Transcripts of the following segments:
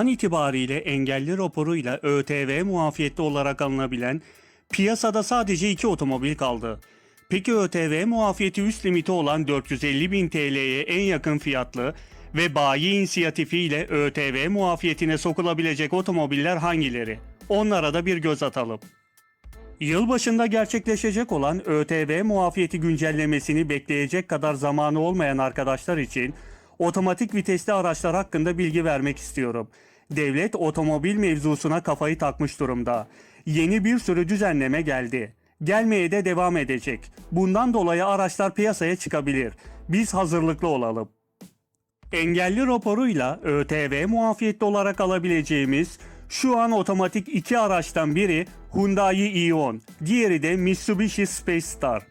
An itibariyle engelli raporuyla ÖTV muafiyetli olarak alınabilen piyasada sadece iki otomobil kaldı. Peki ÖTV muafiyeti üst limiti olan 450 bin TL'ye en yakın fiyatlı ve bayi inisiyatifiyle ÖTV muafiyetine sokulabilecek otomobiller hangileri? Onlara da bir göz atalım. Yılbaşında gerçekleşecek olan ÖTV muafiyeti güncellemesini bekleyecek kadar zamanı olmayan arkadaşlar için otomatik vitesli araçlar hakkında bilgi vermek istiyorum. Devlet otomobil mevzusuna kafayı takmış durumda. Yeni bir sürü düzenleme geldi. Gelmeye de devam edecek. Bundan dolayı araçlar piyasaya çıkabilir. Biz hazırlıklı olalım. Engelli raporuyla ÖTV muafiyetli olarak alabileceğimiz şu an otomatik iki araçtan biri Hyundai Ion, diğeri de Mitsubishi Space Star.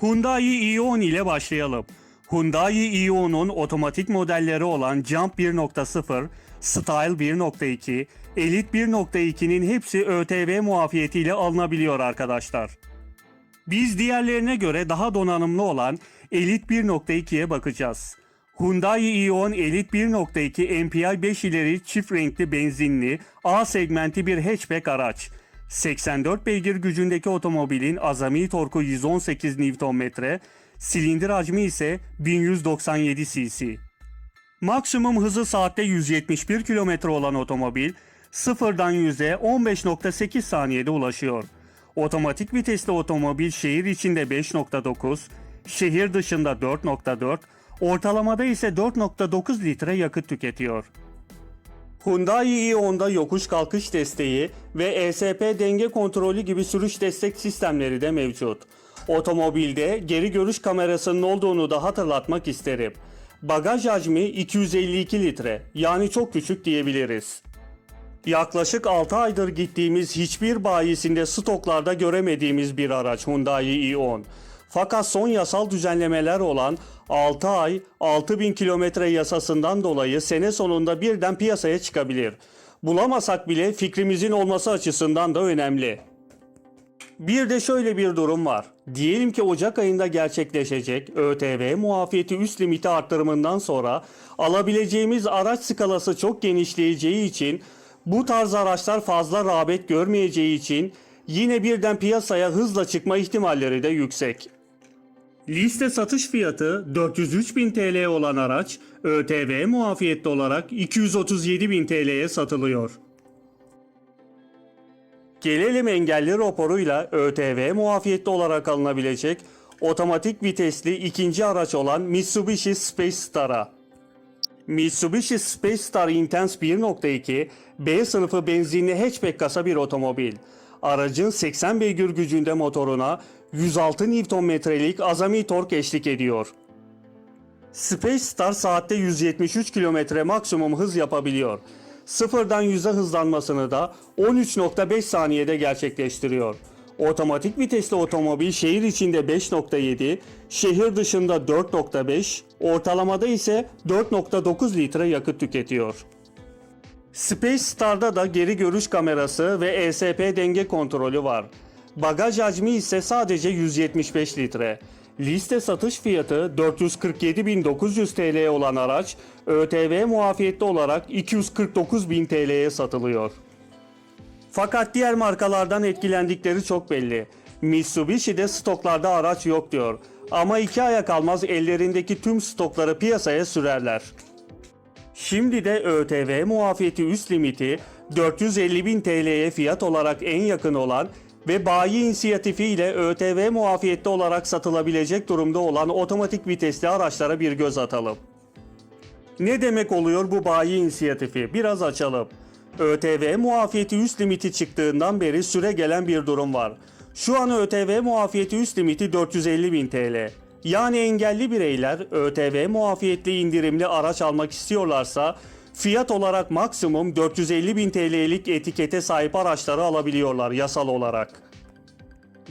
Hyundai Ion ile başlayalım. Hyundai Ion'un otomatik modelleri olan Jump 1.0, Style 1.2, Elite 1.2'nin hepsi ÖTV muafiyetiyle alınabiliyor arkadaşlar. Biz diğerlerine göre daha donanımlı olan Elite 1.2'ye bakacağız. Hyundai Ion Elite 1.2 MPI 5 ileri çift renkli benzinli A segmenti bir hatchback araç. 84 beygir gücündeki otomobilin azami torku 118 Nm, silindir hacmi ise 1197 cc. Maksimum hızı saatte 171 km olan otomobil sıfırdan 100'e 15.8 saniyede ulaşıyor. Otomatik vitesli otomobil şehir içinde 5.9, şehir dışında 4.4, ortalamada ise 4.9 litre yakıt tüketiyor. Hyundai Ion'da yokuş kalkış desteği ve ESP denge kontrolü gibi sürüş destek sistemleri de mevcut. Otomobilde geri görüş kamerasının olduğunu da hatırlatmak isterim. Bagaj hacmi 252 litre yani çok küçük diyebiliriz. Yaklaşık 6 aydır gittiğimiz hiçbir bayisinde stoklarda göremediğimiz bir araç Hyundai Ion. Fakat son yasal düzenlemeler olan 6 ay 6000 kilometre yasasından dolayı sene sonunda birden piyasaya çıkabilir. Bulamasak bile fikrimizin olması açısından da önemli. Bir de şöyle bir durum var. Diyelim ki Ocak ayında gerçekleşecek ÖTV muafiyeti üst limiti arttırımından sonra alabileceğimiz araç skalası çok genişleyeceği için bu tarz araçlar fazla rağbet görmeyeceği için yine birden piyasaya hızla çıkma ihtimalleri de yüksek. Liste satış fiyatı 403 bin TL olan araç ÖTV muafiyetli olarak 237 bin TL'ye satılıyor. Gelelim engelli raporuyla ÖTV muafiyetli olarak alınabilecek otomatik vitesli ikinci araç olan Mitsubishi Space Star'a. Mitsubishi Space Star Intense 1.2 B sınıfı benzinli hatchback kasa bir otomobil. Aracın 80 beygir gücünde motoruna 106 Nm'lik azami tork eşlik ediyor. Space Star saatte 173 km maksimum hız yapabiliyor. Sıfırdan 100'e hızlanmasını da 13.5 saniyede gerçekleştiriyor. Otomatik vitesli otomobil şehir içinde 5.7, şehir dışında 4.5, ortalamada ise 4.9 litre yakıt tüketiyor. Space Star'da da geri görüş kamerası ve ESP denge kontrolü var. Bagaj hacmi ise sadece 175 litre. Liste satış fiyatı 447.900 TL olan araç ÖTV muafiyetli olarak 249.000 TL'ye satılıyor. Fakat diğer markalardan etkilendikleri çok belli. Mitsubishi'de stoklarda araç yok diyor. Ama iki aya kalmaz ellerindeki tüm stokları piyasaya sürerler. Şimdi de ÖTV muafiyeti üst limiti 450 bin TL'ye fiyat olarak en yakın olan ve bayi inisiyatifi ile ÖTV muafiyetli olarak satılabilecek durumda olan otomatik vitesli araçlara bir göz atalım. Ne demek oluyor bu bayi inisiyatifi? Biraz açalım. ÖTV muafiyeti üst limiti çıktığından beri süre gelen bir durum var. Şu an ÖTV muafiyeti üst limiti 450 bin TL. Yani engelli bireyler ÖTV muafiyetli indirimli araç almak istiyorlarsa fiyat olarak maksimum 450 bin TL'lik etikete sahip araçları alabiliyorlar yasal olarak.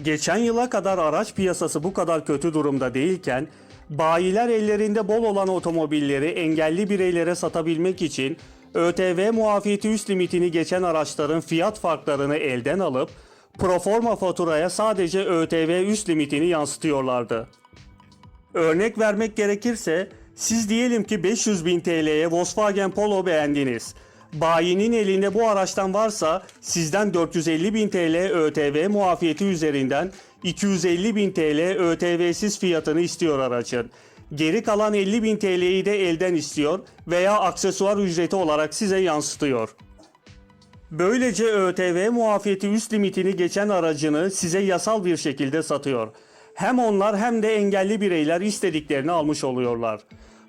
Geçen yıla kadar araç piyasası bu kadar kötü durumda değilken bayiler ellerinde bol olan otomobilleri engelli bireylere satabilmek için ÖTV muafiyeti üst limitini geçen araçların fiyat farklarını elden alıp proforma faturaya sadece ÖTV üst limitini yansıtıyorlardı. Örnek vermek gerekirse Siz diyelim ki 500 bin TL'ye Volkswagen Polo beğendiniz. Bayinin elinde bu araçtan varsa sizden 450 bin TL ÖTV muafiyeti üzerinden 250 bin TL ÖTV'siz fiyatını istiyor aracın. Geri kalan 50 bin TL'yi de elden istiyor veya aksesuar ücreti olarak size yansıtıyor. Böylece ÖTV muafiyeti üst limitini geçen aracını size yasal bir şekilde satıyor. Hem onlar hem de engelli bireyler istediklerini almış oluyorlar.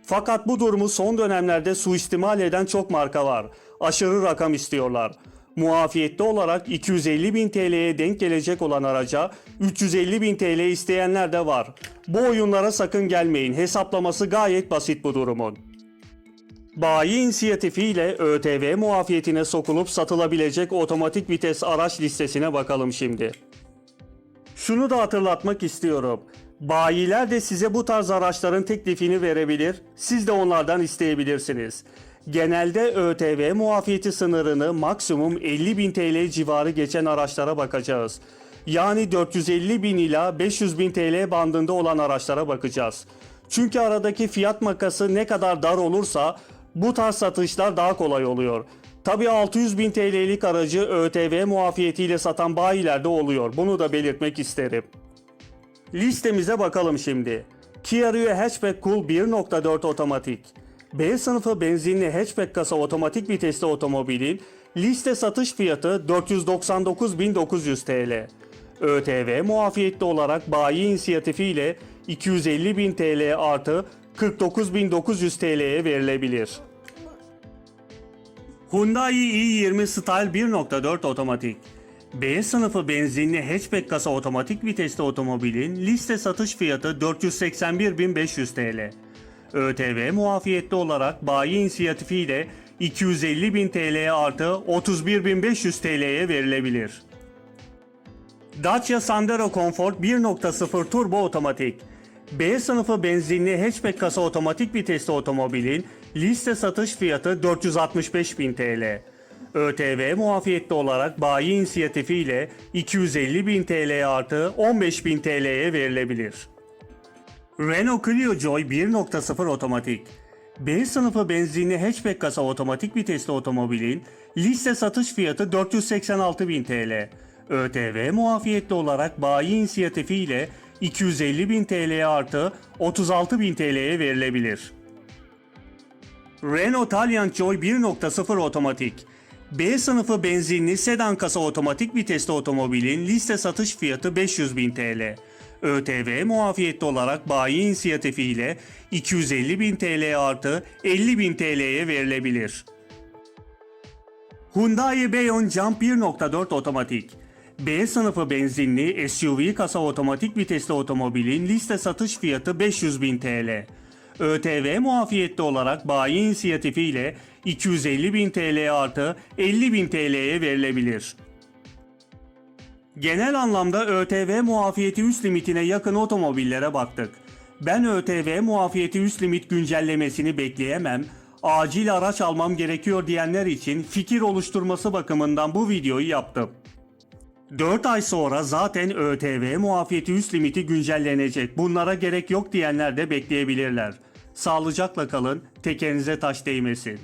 Fakat bu durumu son dönemlerde suistimal eden çok marka var. Aşırı rakam istiyorlar. Muafiyette olarak 250 bin TL'ye denk gelecek olan araca 350 bin TL isteyenler de var. Bu oyunlara sakın gelmeyin. Hesaplaması gayet basit bu durumun. Bayi inisiyatifiyle ÖTV muafiyetine sokulup satılabilecek otomatik vites araç listesine bakalım şimdi. Şunu da hatırlatmak istiyorum. Bayiler de size bu tarz araçların teklifini verebilir, siz de onlardan isteyebilirsiniz. Genelde ÖTV muafiyeti sınırını maksimum 50.000 TL civarı geçen araçlara bakacağız. Yani 450 bin ila 500 bin TL bandında olan araçlara bakacağız. Çünkü aradaki fiyat makası ne kadar dar olursa bu tarz satışlar daha kolay oluyor. Tabii 600 bin TL'lik aracı ÖTV muafiyetiyle satan bayiler de oluyor. Bunu da belirtmek isterim. Listemize bakalım şimdi. Kia Rio Hatchback Cool 1.4 otomatik. B sınıfı benzinli hatchback kasa otomatik vitesli otomobilin liste satış fiyatı 499.900 TL. ÖTV muafiyetli olarak bayi inisiyatifiyle 250.000 TL artı 49.900 TL'ye verilebilir. Hyundai i20 Style 1.4 otomatik. B sınıfı benzinli hatchback kasa otomatik vitesli otomobilin liste satış fiyatı 481.500 TL. ÖTV muafiyetli olarak bayi inisiyatifiyle 250.000 TL artı 31.500 TL'ye verilebilir. Dacia Sandero Comfort 1.0 turbo otomatik. B sınıfı benzinli hatchback kasa otomatik vitesli otomobilin liste satış fiyatı 465.000 TL. ÖTV muafiyetli olarak bayi inisiyatifiyle 250.000 TL artı 15.000 TL'ye verilebilir. Renault Clio Joy 1.0 otomatik. B sınıfı benzinli hatchback kasa otomatik vitesli otomobilin liste satış fiyatı 486.000 TL. ÖTV muafiyetli olarak bayi inisiyatifiyle 250.000 TL artı 36.000 TL'ye verilebilir. Renault Taliant Joy 1.0 otomatik. B sınıfı benzinli sedan kasa otomatik vitesli otomobilin liste satış fiyatı 500.000 TL. ÖTV muafiyetli olarak bayi inisiyatifiyle 250.000 TL artı 50.000 TL'ye verilebilir. Hyundai Beyon Jump 1.4 otomatik. B sınıfı benzinli SUV kasa otomatik vitesli otomobilin liste satış fiyatı 500.000 TL. ÖTV muafiyetli olarak bayi inisiyatifiyle 250.000 TL artı 50.000 TL'ye verilebilir. Genel anlamda ÖTV muafiyeti üst limitine yakın otomobillere baktık. Ben ÖTV muafiyeti üst limit güncellemesini bekleyemem, acil araç almam gerekiyor diyenler için fikir oluşturması bakımından bu videoyu yaptım. 4 ay sonra zaten ÖTV muafiyeti üst limiti güncellenecek. Bunlara gerek yok diyenler de bekleyebilirler. Sağlıcakla kalın, tekerinize taş değmesin.